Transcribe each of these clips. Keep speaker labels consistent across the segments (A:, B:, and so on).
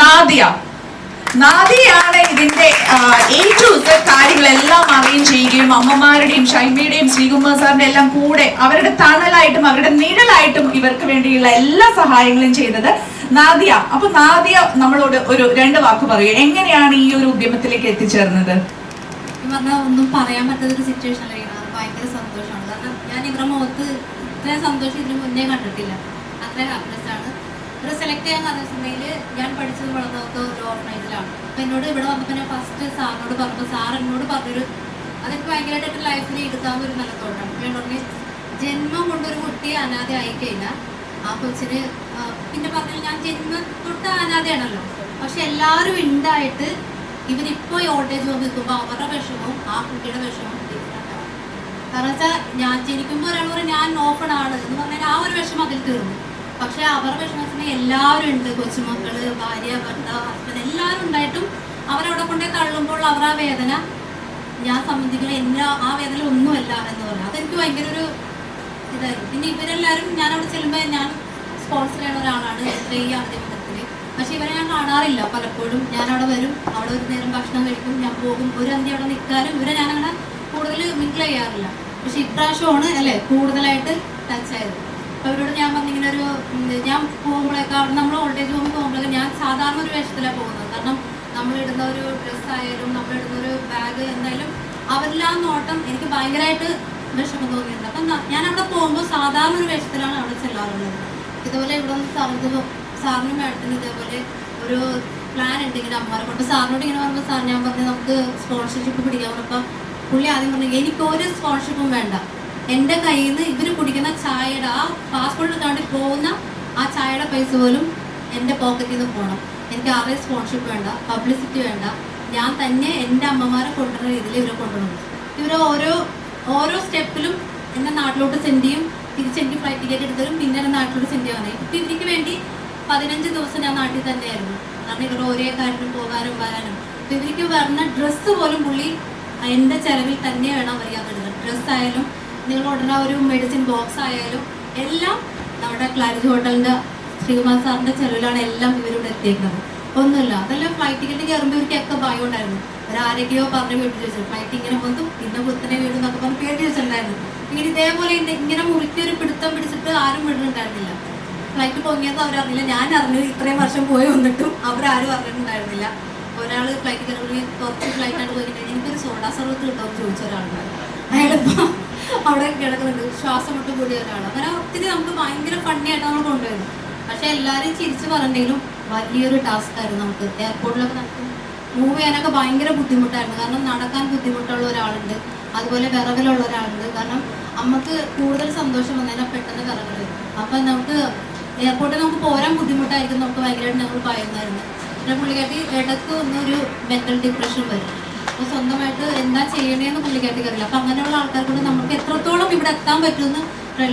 A: നാദിയ. നാദിയാണ് ഇതിന്റെ A to കാര്യങ്ങളെല്ലാം അറിയും ചെയ്യുകയും അമ്മമാരുടെയും ഷൈമയുടെയും ശ്രീകുമാർ സാറിന്റെ എല്ലാം കൂടെ അവരുടെ തണലായിട്ടും അവരുടെ നിഴലായിട്ടും ഇവർക്ക് വേണ്ടിയുള്ള എല്ലാ സഹായങ്ങളും ചെയ്തത് നാദിയ. അപ്പൊ നാദിയ നമ്മളോട് ഒരു രണ്ട് വാക്ക് പറയുക. എങ്ങനെയാണ് ഈ ഒരു ഉദ്യമത്തിലേക്ക് എത്തിച്ചേർന്നത്?
B: ഒന്നും പറയാൻ പറ്റാത്തൊരു സിറ്റുവേഷൻ അത് ഭയങ്കര സന്തോഷമാണ്. കാരണം ഞാൻ ഇവരുടെ മുഖത്ത് ഇത്രയും സന്തോഷം ഇതിന് മുന്നേ കണ്ടിട്ടില്ല. അത്രയും ഹാപ്പിനെസ് ആണ്. ഇവരെ സെലക്ട് ചെയ്യാൻ കാരണം വെച്ചിട്ടുണ്ടെങ്കിൽ ഞാൻ പഠിച്ചത് വളർന്നതൊക്കെ ഒരു ഓർഗനൈസിലാണ് അപ്പം എന്നോട് ഇവിടെ വന്നപ്പോൾ ഞാൻ ഫസ്റ്റ് സാറിനോട് പറഞ്ഞപ്പോൾ സാർ എന്നോട് പറഞ്ഞൊരു അതൊക്കെ ഭയങ്കരമായിട്ട് ലൈഫിൽ എടുക്കാവുന്ന ഒരു നല്ല തോട്ടാണ് ഞാൻ പറഞ്ഞു ജന്മം കൊണ്ടൊരു കുട്ടിയെ അനാഥ ആയി കഴിഞ്ഞാൽ ആ കൊച്ചിന് പിന്നെ പറഞ്ഞാൽ ഞാൻ ജന്മം തൊട്ട് അനാഥയാണല്ലോ. പക്ഷെ എല്ലാവരും ഉണ്ടായിട്ട് ഇവരിപ്പോ ഈ ഓൾട്ടേജ് ഹോം നിൽക്കുമ്പോൾ അവരുടെ വിഷമവും ആ കുട്ടിയുടെ വിഷമവും. കാരണം വെച്ചാൽ ഞാൻ ജനിക്കുമ്പോൾ ഒരാൾ പറയും ഞാൻ ഓപ്പൺ ആണ് എന്ന് പറഞ്ഞാൽ ആ ഒരു വിഷമം അതിൽ തീർന്നു. പക്ഷെ അവരുടെ വിഷമം വെച്ചിട്ടുണ്ടെങ്കിൽ എല്ലാവരും ഉണ്ട്. കൊച്ചുമക്കൾ ഭാര്യ ഭർത്താവ് ഹസ്ബൻഡ് എല്ലാവരും ഉണ്ടായിട്ടും അവരവിടെ കൊണ്ടേ തള്ളുമ്പോൾ അവർ ആ വേദന ഞാൻ സംബന്ധിക്കുന്ന എല്ലാ ആ വേദന ഒന്നുമല്ല എന്ന് പറയാം. അതെനിക്ക് ഭയങ്കര ഒരു ഇതായിരുന്നു. പിന്നെ ഇവരെല്ലാവരും ഞാൻ അവിടെ ചെല്ലുമ്പോൾ ഞാൻ സ്പോൺസർ ചെയ്യുന്ന ഒരാളാണ് ഈ പക്ഷെ ഇവരെ ഞാൻ കാണാറില്ല പലപ്പോഴും. ഞാൻ അവിടെ വരും അവിടെ ഒരു നേരം ഭക്ഷണം കഴിക്കും ഞാൻ പോകും ഒരു അന്തി അവിടെ നിൽക്കാനും ഇവരെ ഞാൻ അങ്ങനെ കൂടുതൽ മിങ്കിൾ ചെയ്യാറില്ല. പക്ഷെ ഇപ്രാവശ്യമാണ് അല്ലേ കൂടുതലായിട്ട് ടച്ച് ആയത്. അവരോട് ഞാൻ വന്നിങ്ങനെ ഒരു ഞാൻ പോകുമ്പോഴേക്കാണ് നമ്മൾ ഓൾഡേജ് ഹോമിൽ പോകുമ്പോഴേക്കും ഞാൻ സാധാരണ ഒരു വേഷത്തിലാണ് പോകുന്നത്. കാരണം നമ്മളിടുന്ന ഒരു ഡ്രസ്സ് ആയാലും നമ്മൾ ഇടുന്ന ഒരു ബാഗ് എന്തായാലും അവരിലാ നോട്ടം എനിക്ക് ഭയങ്കരമായിട്ട് വിഷമം തോന്നിയിട്ടുണ്ട്. അപ്പം ഞാൻ അവിടെ പോകുമ്പോൾ സാധാരണ ഒരു വേഷത്തിലാണ് അവിടെ ചെല്ലാറുള്ളത്. ഇതുപോലെ ഇവിടെ നിന്ന് സാറിന് സാറിന് മാഡത്തിന് ഇതേപോലെ ഒരു പ്ലാൻ ഉണ്ട് ഇങ്ങനെ അമ്മമാരെ കൊണ്ട്. സാറിനോട് ഇങ്ങനെ പറഞ്ഞപ്പോൾ സാർ ഞാൻ പറഞ്ഞു നമുക്ക് സ്പോൺസർഷിപ്പ് പിടിക്കാൻ പറഞ്ഞപ്പോൾ പുള്ളി ആദ്യം പറഞ്ഞു എനിക്ക് ഒരു സ്പോൺസർഷിപ്പും വേണ്ട. എന്റെ കയ്യിൽ നിന്ന് ഇവർ കുടിക്കുന്ന ചായയുടെ ആ പാസ്പോർട്ട് എടുക്കാണ്ട് പോകുന്ന ആ ചായയുടെ പൈസ പോലും എന്റെ പോക്കറ്റിൽ നിന്ന് പോകണം എനിക്ക് ആരെ സ്പോൺസർഷിപ്പ് വേണ്ട പബ്ലിസിറ്റി വേണ്ട. ഞാൻ തന്നെ എന്റെ അമ്മമാരെ കൊണ്ടുവരുന്ന രീതിയിൽ ഇവരെ കൊണ്ടുവരണം. ഇവർ ഓരോ ഓരോ സ്റ്റെപ്പിലും എന്നെ നാട്ടിലോട്ട് സെൻഡ് ചെയ്യും. തിരിച്ച് എനിക്ക് ഫ്ലൈറ്റ് ടിക്കറ്റ് എടുത്തരും പിന്നെ എന്റെ നാട്ടിലോട്ട് സെൻഡ് ചെയ്യാൻ ഇപ്പം ഇവർക്ക് വേണ്ടി പതിനഞ്ച് ദിവസം ഞാൻ നാട്ടിൽ തന്നെയായിരുന്നു. കാരണം ഇവർ ഒരേ കാര്യത്തിനും പോകാനും വരാനും. അപ്പം ഇവർക്ക് വരുന്ന ഡ്രസ്സ് പോലും പുള്ളി എന്റെ ചെലവിൽ തന്നെ വേണം അവർ ഇടുന്നത്. ഡ്രസ്സ് ആയാലും നിങ്ങൾ ഉടനെ ഒരു മെഡിസിൻ ബോക്സ് ആയാലും എല്ലാം നമ്മുടെ ക്ലാരിറ്റി ഹോട്ടലിന്റെ ശ്രീകുമാർ സാറിന്റെ ചെലവിലാണ് എല്ലാം ഇവരോട് എത്തിയേക്കുന്നത്. ഒന്നുമില്ല അതെല്ലാം ഫ്ലൈറ്റ് ടിക്കറ്റ് കയറുമ്പോൾ ഇവർക്കൊക്കെ ഭയം ഉണ്ടായിരുന്നു. ഒരാരൊക്കെയോ പറഞ്ഞ് വീട്ടിൽ ചോദിച്ചു ഫ്ലൈറ്റ് ഇങ്ങനെ വന്നു പിന്നെ കുത്തനെ വീടും എന്നൊക്കെ പറഞ്ഞ് പേര് ചോദിച്ചിട്ടുണ്ടായിരുന്നു ഇങ്ങനെ ഇതേപോലെ ഇങ്ങനെ മുറുക്കി ഒരു പിടുത്തം പിടിച്ചിട്ട് ആരും വിടുന്നുണ്ടായിരുന്നില്ല ഫ്ലൈറ്റ് പൊങ്ങിയത് അവരറിഞ്ഞില്ല. ഞാൻ അറിഞ്ഞു ഇത്രയും വർഷം പോയി വന്നിട്ടും അവരാരും അറിഞ്ഞിട്ടുണ്ടായിരുന്നില്ല. ഒരാൾ ഫ്ലൈറ്റ് കയറി കുറച്ച് ഫ്ലൈറ്റ് ആയിട്ട് പോയിട്ടുണ്ടെങ്കിൽ എനിക്കൊരു സോഡാ സർവത്ത് കിട്ടുമെന്ന് ചോദിച്ച ഒരാളുണ്ടായിരുന്നു. അയാളിപ്പോ അവിടെ കിടക്കുന്നുണ്ട്. ശ്വാസം വിട്ട് കൂടിയ ഒരാളാണ് അങ്ങനെ ഒത്തിരി നമുക്ക് ഭയങ്കര ഫണ്ണി ആയിട്ട് നമ്മൾ കൊണ്ടുവരുന്നു. പക്ഷെ എല്ലാവരും ചിരിച്ചു പറഞ്ഞെങ്കിലും വലിയൊരു ടാസ്ക് ആയിരുന്നു നമുക്ക്. എയർപോർട്ടിലൊക്കെ നമുക്ക് മൂവ് ചെയ്യാനൊക്കെ ഭയങ്കര ബുദ്ധിമുട്ടായിരുന്നു. കാരണം നടക്കാൻ ബുദ്ധിമുട്ടുള്ള ഒരാളുണ്ട്. അതുപോലെ വിറകലുള്ള ഒരാളുണ്ട്. കാരണം നമുക്ക് കൂടുതൽ സന്തോഷം വന്നതിനാൽ പെട്ടെന്ന് വിറകൾ വരും അപ്പം നമുക്ക് എയർപോർട്ടിൽ നമുക്ക് പോരാൻ ബുദ്ധിമുട്ടായിരിക്കും നമുക്ക് ഭയങ്കരമായിട്ട് ഞങ്ങൾ ഭയന്നായിരുന്നു പിന്നെ പുള്ളിക്കാട്ടി ഇടയ്ക്ക് ഒന്നൊരു മെന്റൽ ഡിപ്രഷൻ വരും. അപ്പോൾ സ്വന്തമായിട്ട് എന്താ ചെയ്യണേന്ന് പുള്ളിക്കാട്ടി കറിയില്ല അപ്പം അങ്ങനെയുള്ള ആൾക്കാർ കൊണ്ട് നമുക്ക് എത്രത്തോളം ഇവിടെ എത്താൻ പറ്റുമെന്ന്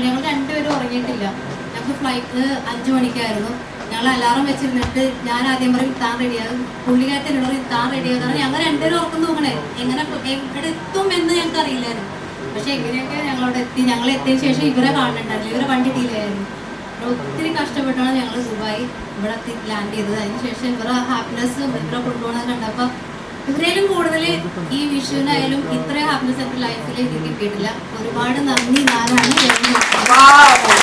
B: ഞങ്ങൾ രണ്ടുപേരും ഉറങ്ങിയിട്ടില്ല. ഞങ്ങൾക്ക് ഫ്ലൈറ്റ് അഞ്ചു മണിക്കായിരുന്നു. ഞങ്ങൾ അലാറം വെച്ചിരുന്നിട്ട് ഞാൻ ആദ്യം പറയും താൻ റെഡിയാകും പുള്ളിക്കായിട്ട് എന്നോട് പറയും താൻ റെഡിയാകും ഞങ്ങൾ രണ്ടുപേരും ഉറക്കം നോക്കണേ എങ്ങനെ എവിടെ എത്തും എന്ന് ഞങ്ങൾക്ക് അറിയില്ലായിരുന്നു. പക്ഷെ എങ്ങനെയൊക്കെ ഞങ്ങളവിടെ എത്തി. ഞങ്ങൾ എത്തിയ ശേഷം ഇവരെ കാണുന്നുണ്ടായിരുന്നില്ല. ഇവരെ വണ്ടി ഡീലായിരുന്നു ഒത്തിരി കഷ്ടപ്പെട്ടാണ് ഞങ്ങൾ ദുബായി ഇവിടെ ലാൻഡ് ചെയ്തത്. അതിനുശേഷം ഇവരുടെ ഹാപ്പിനെസ് ഇവരെ കൊണ്ടുപോകണത് കണ്ടപ്പോൾ ഇവരേലും കൂടുതൽ ഈ വിഷുവിനായാലും ഇത്രയും ഹാപ്പിനെസ് എന്റെ ലൈഫിൽ എനിക്ക് കിട്ടിയിട്ടില്ല. ഒരുപാട് നന്ദി. ഞാനാണ്.